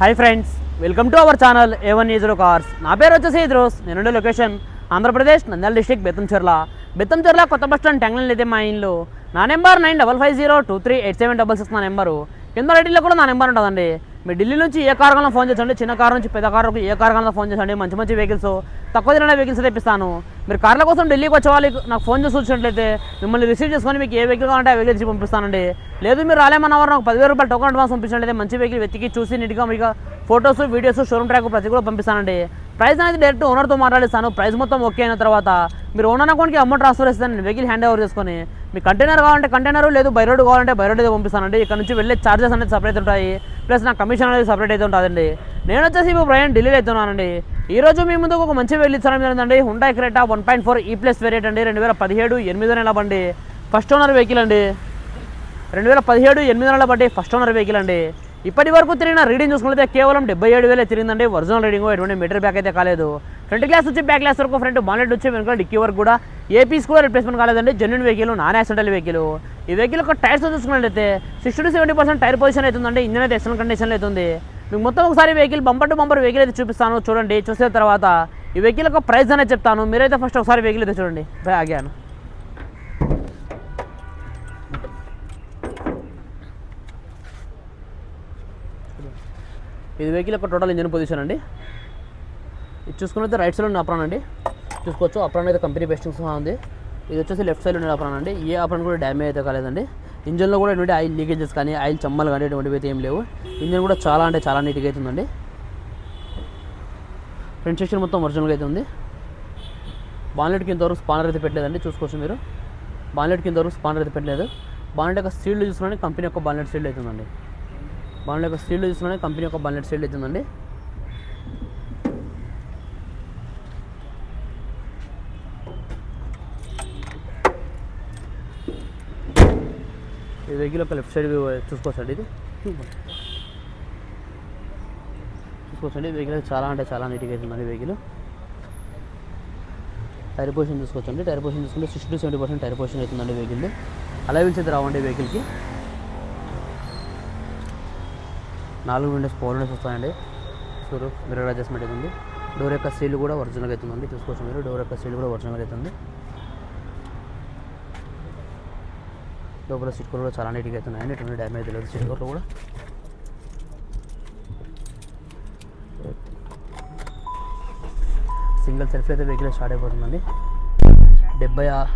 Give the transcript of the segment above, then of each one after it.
Hi friends welcome to our channel A one ఈజరో cars నా పేరు వచ్చేసి ఇద్రోస్. నేనుండే లొకేషన్ ఆంధ్రప్రదేశ్ నంద్యాల డిస్టిక్ బెత్తంచెర్ల బెత్తంచెర్ల కొత్త బస్ స్టాండ్ టెంగ్లన్ అయితే మా ఇంట్లో నా number nine double five zero two three eight seven double six నా నెంబరు కింద రైటింగ్లో కూడా నా నెంబర్ ఉంటుందండి. మీరు ఢిల్లీ నుంచి ఏ కార్ ఫోన్ చేసండి. చిన్న కార్ నుంచి పెద్ద కార్ ఏ కార్ ఫోన్ చేసండి. మంచి మంచి వెహికల్స్ తక్కువ ధరలో వెహికల్స్ తెప్పిస్తాను. మీరు కార్ల కోసం ఢిల్లీకి వచ్చే వాళ్ళకి నాకు ఫోన్ చేసి వచ్చినట్లయితే మిమ్మల్ని రిసీవ్ చేసుకొని మీకు ఏ వెహికల్ కావాలంటే ఆ వెహికల్ ఇచ్చి పంపిస్తానండి. లేదు మీరు రాలేమన్నవారు నాకు పదివేల రూపాయలు టోకన్ అడ్వాన్స్ పంపించినట్లయితే మంచి వెహికల్ వెతికి చూసి నీట్గా మీకు ఫొటోస్ వీడియోస్ షోరూమ్ ట్రాక్ ప్రతి కూడా పంపిస్తానండి. ప్రైస్ అనేది డైరెక్ట్ ఓనర్తో మాట్లాడిస్తాను. ప్రైస్ మొత్తం ఓకే అయిన తర్వాత మీరు ఓనర్ అకౌంట్కి అమౌంట్ ట్రాన్స్ఫర్ చేస్తాను నేను వెహికల్ హ్యాండ్ ఓవర్ చేసుకొని మీ కంటైనర్ కావాలంటే కంటైనర్ లేదు బై రోడ్ కావాలంటే బై రోడ్ అయితే పంపిస్తానండి. ఇక్కడ నుంచి వెళ్ళే చార్జెస్ అనేది సపరేట్ ఉంటాయి. ప్లస్ నా కమిషన్ అనేది సపరేట్ అయితే ఉంటుందండి. నేను వచ్చేసి ఇప్పుడు ప్రయాణం ఢిల్లీలో అవుతున్నానండి ఈ రోజు మీ ముందుకు ఒక మంచి వెళ్ళించడం జరిగిందండి Hyundai Creta one point four E plus variant అండి. రెండు వేల పదిహేడు ఎనిమిదో నెల బండి. ఫస్ట్ ఓనర్ వెహికల్ అండి. రెండు వేల పదిహేడు ఎనిమిది నెలల బట్టి ఫస్ట్ ఓనర్ వెహికల్ అండి. ఇప్పటి వరకు తిరిగిన రీడింగ్ చూసుకుంటే కేవలం డెబ్బై ఏడు వేలే తిరిగిందండి. ఒరిజినల్ రీడింగ్ ఎటువంటి మీటర్ బ్యాక్ అయితే కాలేదు. ఫ్రంట్ గ్లాస్ వచ్చి బ్యాక్ గ్లాస్ వరకు ఫ్రంట్ బానెట్ వచ్చి వెనుక డిక్కీ వరకు కూడా. ఏపీస్ కూడా రిప్లేస్మెంట్ కాలేదండి. Genuine vehicle non accidental vehicle ఈ వెహికల్ ఒక టైర్స్ చూసుకున్నట్లయితే sixty to seventy percent tyre position అవుతుందండి ఇంజన్ అయితే ఎక్సలెంట్ కండిషన్లో అవుతుంది మీకు మొత్తం ఒకసారి vehicle bumper to bumper vehicle అయితే చూపిస్తాను. చూడండి చూసిన తర్వాత ఈ వెహికల్ యొక్క ప్రైస్ అనేది చెప్తాను. మీరైతే ఫస్ట్ ఒకసారి వెహికల్ అయితే చూడండి. ఆగాను. ఇది వెహికల్ యొక్క టోటల్ ఇంజన్ పొజిషన్ అండి. ఇది చూసుకున్నైతే రైట్ సైడ్ ఉన్న అప్రాన్ అండి. చూసుకోవచ్చు అప్రాన్ అయితే కంపెనీ బెస్టింగ్ సహా ఉంది. ఇది వచ్చేసి లెఫ్ట్ సైడ్ ఉన్న అప్రాన్ అండి. ఏ అప్రాన్ కూడా డ్యామేజ్ అయితే కాలేదండి. ఇంజన్లో కూడా ఎటువంటి ఆయిల్ లీకేజెస్ కానీ ఆయిల్ చమ్మలు కానీ ఎటువంటివి అయితే ఏం లేవు. ఇంజన్ కూడా చాలా అంటే చాలా నీట్గా అవుతుందండి ఫ్రంట్ సెక్షన్ మొత్తం ఒరిజినల్గా అయితే ఉంది. బాన్లెట్కి ఇంతవరకు స్పానర్ అయితే పెట్టలేదండి చూసుకోవచ్చు మీరు. బాన్లెట్కి ఇంతవరకు స్పానర్ అయితే పెట్టలేదు. బాన్లెట్ యొక్క స్టీల్ చూసుకున్నాను కంపెనీ యొక్క బాన్లెట్ స్టీల్ అవుతుందండి బాన్లెట్ యొక్క స్టీల్ చూసుకున్నాను కంపెనీ యొక్క బాన్లెట్ స్టీల్ అవుతుందండి ఈ వెహికల్ ఒక లెఫ్ట్ సైడ్ చూసుకోవచ్చండి ఇది చూసుకోవచ్చండి వెహికల్ చాలా అంటే చాలా నీట్గా అవుతుందండి వెహికల్ టైర్ పొజిషన్ చూసుకోవచ్చండి. టైర్ పొజిషన్ చూసుకుంటే sixty to seventy percent tyre position అవుతుందండి వెహికల్ అలా వీల్స్ అయితే రావండి వెహికల్కి నాలుగు విండోస్ ఫోర్ విండోస్ వస్తాయండి. చూడు మిర్రర్ అడ్జస్ట్మెంట్ అవుతుంది డోర్ యొక్క సీల్ కూడా ఒరిజినల్ అవుతుందండి చూసుకోవచ్చు మీరు. డోర్ యొక్క సీల్ కూడా ఒరిజినల్ అవుతుంది లోపల సీట్ కూడా చాలా నీట్గా అవుతున్నాయండి ఎటువంటి డ్యామేజ్ లేదు. సీట్ కవర్లు కూడా. సింగిల్ సెల్ఫ్ అయితే వెహికల్ స్టార్ట్ అయిపోతుందండి. డెబ్బై ఆ-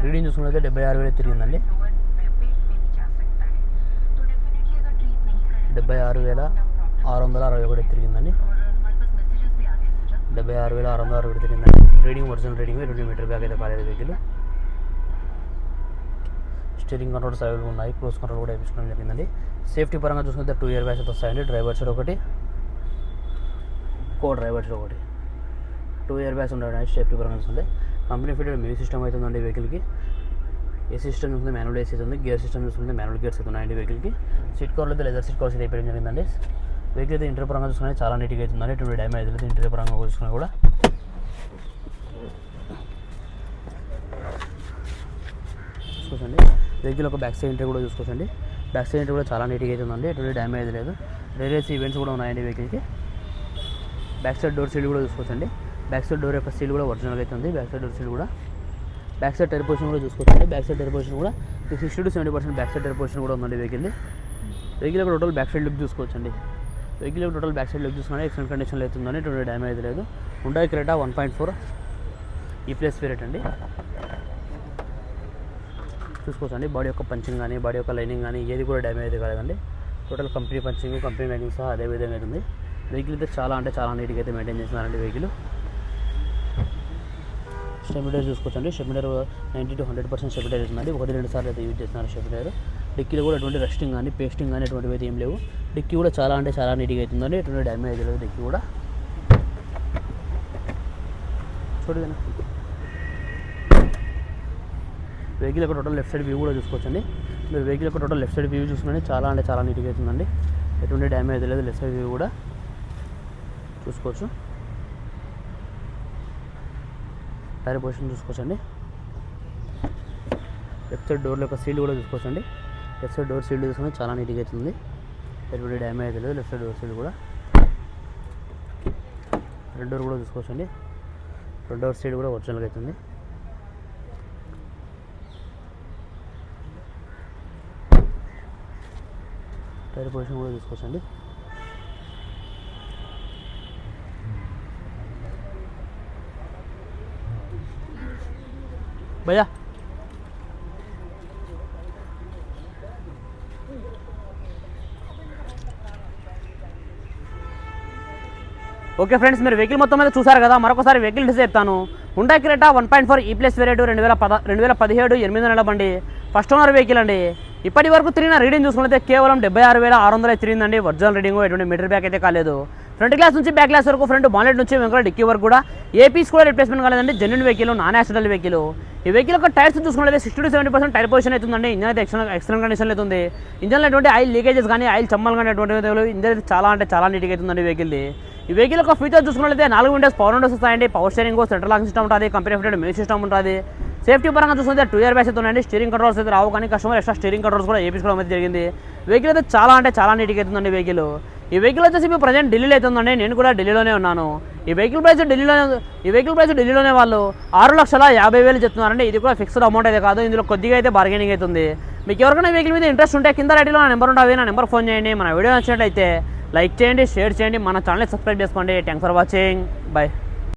రీడింగ్ చూసుకున్నైతే డెబ్బై ఆరు వేలు తిరిగిందండి. డెబ్బై ఆరు వేల ఆరు వందల అరవై ఒకటి తిరిగిందండి. డెబ్బై ఆరు వేల ఆరు వందల అరవై ఒకటి తిరిగిందండి. Reading original reading twenty meter back అయితే కాలేదు వెహికల్ స్టీరింగ్ కంట్రోల్స్ అవైలబుల్ ఉన్నాయి క్రూజ్ కంట్రోల్ కూడా వేయించుకోవడం జరిగిందండి. సేఫ్టీ పరంగా చూసుకుంటే టూ ఇయర్ బ్యాగ్స్ అయితే వస్తాయండి డ్రైవర్ సైడ్ ఒకటి కో డ్రైవర్ సైడ్ ఒకటి. టూ ఇయర్ బ్యాగ్స్ ఉంటాయి సేఫ్టీ పరంగా చూస్తుంటే కంపెనీ ఫిటెడ్ మ్యూజిక్ సిస్టమ్ అవుతుందండి వెహికల్కి ఏ సిస్టమ్ చూసుకుంటే మాన్యువల్ ఏసీ ఉంది గేర్ సిస్టమ్ చూసుకుంటే మాన్యువల్ గేర్స్ అయితే ఉన్నాయండి వెహికల్కి సీట్ కవర్లు అయితే లెదర్ సీట్ కవర్స్ అయితే వేయడం జరిగిందండి. వెహికల్ అయితే ఇంటర్ పరంగా చూసుకుంటే చాలా నీట్గా అవుతుందండి టూ డ్యామేజ్ అయితే ఇంటర్ పరంగా చూసుకున్నా కూడా. చూసుకోండి. వెహికల్ ఒక బ్యాక్ సైడ్ ఎంట్రీ కూడా చూసుకోవచ్చండి. బ్యాక్ సైడ్ ఎంట్రీ కూడా చాలా నీట్గా అవుతుందండి ఎటువంటి డ్యామేజ్ లేదు. రేరియస్ ఈవెంట్స్ కూడా ఉన్నాయండి వెహికల్కి బ్యాక్ సైడ్ డోర్ సీల్ కూడా చూసుకోవచ్చండి. బ్యాక్ సైడ్ డోర్ యొక్క సీల్ కూడా ఒరిజినల్గా అవుతుంది బ్యాక్ సైడ్ డోర్ సీల్ కూడా. బ్యాక్ సైడ్ టైర్ పొజిషన్ కూడా చూసుకోవచ్చండి. బ్యాక్ సైడ్ టైర్ పొజిషన్ కూడా sixty to seventy percent back side tyre position కూడా ఉందండి వెహికల్ వెహికల్ యొక్క టోటల్ బ్యాక్ సైడ్ లుక్ చూసుకోవచ్చండి. వెహికల్ యొక్క టోటల్ బ్యాక్ సైడ్ లుక్ చూసుకుంటే ఎక్సలెంట్ కండిషన్లో అవుతుందని ఎటువంటి డ్యామేజ్ లేదు. ఉండాయి Creta one point four E plus variant అండి. చూసుకోవచ్చండి బాడీ యొక్క పంచింగ్ కానీ బాడీ యొక్క లైనింగ్ కానీ ఏది కూడా డ్యామేజ్ అయితే total company punching company lining సహా అదే విధంగా అవుతుంది. వెహికల్ అయితే చాలా అంటే చాలా నీట్గా అయితే మెయింటైన్ చేస్తున్నారండి వెహికల్. స్టెబిలైజర్ చూసుకోవచ్చండి stabiliser ninety to hundred percent stabiliser ఉందండి ఒకటి రెండు సార్లు అయితే యూజ్ చేస్తున్నారు స్టెబిలైజర్ డిక్కీలో కూడా ఎటువంటి రెస్టింగ్ కానీ పేస్టింగ్ కానీ ఎటువంటివి అయితే ఏం లేవు. డిక్కీ కూడా చాలా అంటే చాలా నీట్గా అవుతుందండి ఎటువంటి డ్యామేజ్ లేదు డిక్కీ కూడా. చూడదండి వెహికల్ యొక్క టోటల్ లెఫ్ట్ సైడ్ వ్యూ కూడా చూసుకోవచ్చండి. మీరు వెహికల్ యొక్క టోటల్ లెఫ్ట్ సైడ్ వ్యూ చూసుకుంటే చాలా అంటే చాలా నీట్గా అవుతుందండి. ఎటువంటి డ్యామేజ్ లేదు లెఫ్ట్ సైడ్ వ్యూ కూడా చూసుకోవచ్చు. టైర్ పొజిషన్ చూసుకోవచ్చండి. లెఫ్ట్ సైడ్ డోర్ యొక్క సీల్ కూడా చూసుకోవచ్చండి. లెఫ్ట్ సైడ్ డోర్ సీల్ చూసుకుంటే చాలా నీట్గా అవుతుంది. ఎటువంటి డ్యామేజ్ లేదు లెఫ్ట్ సైడ్ డోర్ సీల్ కూడా. రెండు డోర్ కూడా చూసుకోవచ్చండి. రెండు డోర్ సైడ్ కూడా ఒరిజినల్గా అవుతుంది. టైర్ పొజిషన్ కూడా చూసుకోవచ్చండి భయ్యా. ఓకే ఫ్రెండ్స్ మీరు వెహికల్ మొత్తం మీద చూసారు కదా మరొకసారి వెహికల్ డీటెయిల్స్ చెప్తాను. Hyundai Creta one point four E plus variant రెండు వేల పద రెండు వేల పదిహేడు ఎనిమిది నెలల బండి. ఫస్ట్ ఓనర్ వెహికల్ అండి. ఇప్పటి వరకు తిరిగిన రీడింగ్ చూసుకుంటే కేవలం డెబ్బై ఆరు వేల ఆరు వందల తిరిగిందండి. ఒరిజినల్ రీడింగ్ ఎటువంటి మీటర్ బ్యాక్ అయితే కాలేదు. ఫ్రంట్ గ్లాస్ నుంచి బ్యాక్ గ్లాస్ వరకు ఫ్రంట్ బానెట్ నుంచి వెంకట డిక్కీ వరకు కూడా ఏ పీస్ కూడా రిప్లేస్మెంట్ కాలేదండి. Genuine vehicle non accident vehicle ఈ వెహికల్ యొక్క టైర్స్ చూసుకుంటే sixty to seventy percent tyre position అవుతుందండి. ఇంజన్ అయితే ఎక్సలెంట్ ఎక్సలెంట్ కండిషన్లో అవుతుంది. ఇంజన్లో ఎటువంటి ఆయిల్ లీకేజెస్ కానీ ఆయిల్ చమ్మలు కానీ ఎటువంటి ఇంజన్ అయితే చాలా అంటే చాలా నీట్గా అవుతుందండి వెహికల్ది ఈ వెహికల్ యొక్క ఫీచర్ చూసుకున్నట్లయితే నాలుగు విండోస్ పవర్ విండోస్ వస్తాయండి. Power steering central lock system ఉంటుంది. కంపెనీ ఫిటెడ్ మెయిన్ సిస్టమ్ ఉంటుంది. సేఫ్టీ పరంగా చూసుకుంటే టూ ఇయర్ బ్యాగ్స్ అయితే ఉన్నాయండి స్టీరింగ్ కంట్రోల్స్ అయితే రావు కానీ కస్టమర్ ఎక్స్ట్రా స్టీరింగ్ కంట్రోల్స్ కూడా వేయించుకోవడం అయితే జరిగింది. వెహికల్ అయితే చాలా అంటే చాలా నీట్గా అవుతుందండి వెహికల్ ఈ వెహికల్ వచ్చేసి ఇప్పుడు ప్రజెంట్ ఢిల్లీలో అవుతుందండి నేను కూడా ఢిల్లీలోనే ఉన్నాను. ఈ వెహికల్ ప్రైస్ ఢిల్లీలోనే ఈ వెహికల్ ప్రైస్ ఢిల్లీలోనే వాళ్ళు ఆరు లక్షల యాభై వేలు చెప్తున్నారండి. ఇది కూడా ఫిక్స్డ్ అమౌంట్ అయితే కాదు ఇందులో కొద్దిగా అయితే బార్గెనింగ్ అవుతుంది. మీకు ఎవరికైనా వెహికల్ మీద ఇంట్రెస్ట్ ఉంటే కింద రైట్లో నా నెంబర్ ఉంటుంది నా నెంబర్ ఫోన్ చేయండి. మన వీడియో నచ్చినట్లయితే లైక్ చేయండి షేర్ చేయండి. మన ఛానల్ సబ్స్క్రైబ్ చేసుకోండి. Thanks for watching bye